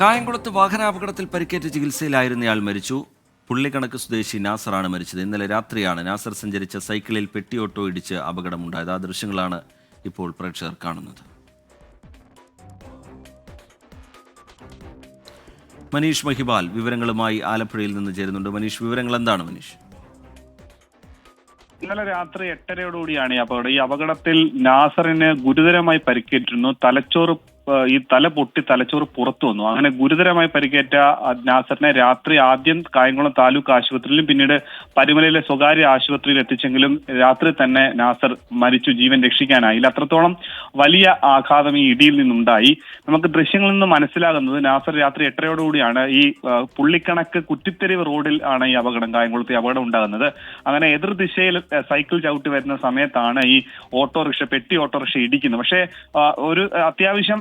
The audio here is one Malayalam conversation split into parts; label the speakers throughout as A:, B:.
A: കായംകുളത്ത് വാഹനാപകടത്തിൽ പരിക്കേറ്റ് ചികിത്സയിലായിരുന്നയാൾ മരിച്ചു. പുള്ളിക്കണക്ക് സ്വദേശി നാസറാണ് മരിച്ചത്. ഇന്നലെ രാത്രിയാണ് നാസർ സഞ്ചരിച്ച സൈക്കിളിൽ പെട്ടി ഓട്ടോ ഇടിച്ച് അപകടമുണ്ടായത്. ആ ദൃശ്യങ്ങളാണ് ഇപ്പോൾ പ്രേക്ഷകർ കാണുന്നത്. മനീഷ് മഹിബാൽ വിവരങ്ങളുമായി ആലപ്പുഴയിൽ നിന്ന് ചേരുന്നുണ്ട്. മനീഷ് വിവരങ്ങൾ എന്താണ് മനീഷ്?
B: ഇന്നലെ രാത്രി എട്ടരയോടുകൂടിയാണ് ഈ അപകടം. ഈ അപകടത്തിൽ നാസറിന് ഗുരുതരമായി പരിക്കേറ്റിരുന്നു. തലച്ചോറ് ഈ തല പൊട്ടി തലച്ചോറ് പുറത്തു വന്നു. അങ്ങനെ ഗുരുതരമായി പരിക്കേറ്റ നാസറിനെ രാത്രി ആദ്യം കായംകുളം താലൂക്ക് ആശുപത്രിയിലും പിന്നീട് പരുമലയിലെ സ്വകാര്യ ആശുപത്രിയിൽ എത്തിച്ചെങ്കിലും രാത്രി തന്നെ നാസർ മരിച്ചു. ജീവൻ രക്ഷിക്കാനായില്ല. അത്രത്തോളം വലിയ ആഘാതം ഈ ഇടിയിൽ നിന്നുണ്ടായി. നമുക്ക് ദൃശ്യങ്ങളിൽ നിന്ന് മനസ്സിലാകുന്നത് നാസർ രാത്രി എട്ടരയോടുകൂടിയാണ് ഈ പുള്ളിക്കണക്ക് കുറ്റിത്തെരുവ് റോഡിൽ ആണ് ഈ അപകടം കായംകുളത്ത് അപകടം ഉണ്ടാകുന്നത്. അങ്ങനെ എതിർ ദിശയിൽ സൈക്കിൾ ചവിട്ടി വരുന്ന സമയത്താണ് ഈ ഓട്ടോറിക്ഷ പെട്ടി ഓട്ടോറിക്ഷ ഇടിക്കുന്നത്. പക്ഷേ ഒരു അത്യാവശ്യം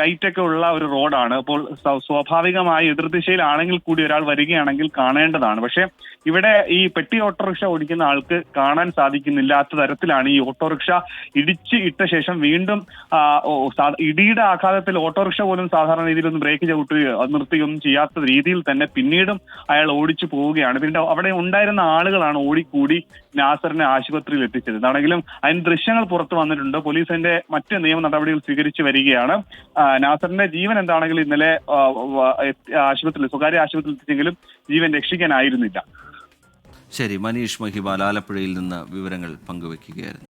B: ലൈറ്റ് ഒക്കെ ഉള്ള ഒരു റോഡാണ്. അപ്പോൾ സ്വാഭാവികമായി എതിർദിശയിലാണെങ്കിൽ കൂടി ഒരാൾ വരികയാണെങ്കിൽ കാണേണ്ടതാണ്. പക്ഷേ ഇവിടെ ഈ പെട്ടി ഓട്ടോറിക്ഷ ഓടിക്കുന്ന ആൾക്ക് കാണാൻ സാധിക്കുന്നില്ലാത്ത തരത്തിലാണ് ഈ ഓട്ടോറിക്ഷ ഇടിച്ച് ഇട്ട ശേഷം വീണ്ടും സാ- ഇടിയുടെ ആഘാതത്തിൽ ഓട്ടോറിക്ഷ പോലും സാധാരണ രീതിയിലൊന്നും ബ്രേക്ക് ചവിട്ടുകയോ നിർത്തുകയൊന്നും ചെയ്യാത്ത രീതിയിൽ തന്നെ പിന്നീടും അയാൾ ഓടിച്ചു പോവുകയാണ്. പിന്നെ അവിടെ ഉണ്ടായിരുന്ന ആളുകളാണ് ഓടിക്കൂടി നാസറിനെ ആശുപത്രിയിൽ എത്തിച്ചത്. ആണെങ്കിലും അതിന് ദൃശ്യങ്ങൾ പുറത്തു വന്നിട്ടുണ്ട്. പോലീസിന്റെ മറ്റ് നിയമ നടപടികൾ സ്വീകരിച്ചു വരികയാണ്. നാസറിന്റെ ജീവൻ എന്താണെങ്കിലും ഇന്നലെ ആശുപത്രിയിൽ സ്വകാര്യ ആശുപത്രിയിൽ എത്തിച്ചെങ്കിലും ജീവൻ രക്ഷിക്കാനായിരുന്നില്ല.
A: ശരി മനീഷ് മഹിബാൽ ആലപ്പുഴയിൽ നിന്ന് വിവരങ്ങൾ പങ്കുവയ്ക്കുകയായിരുന്നു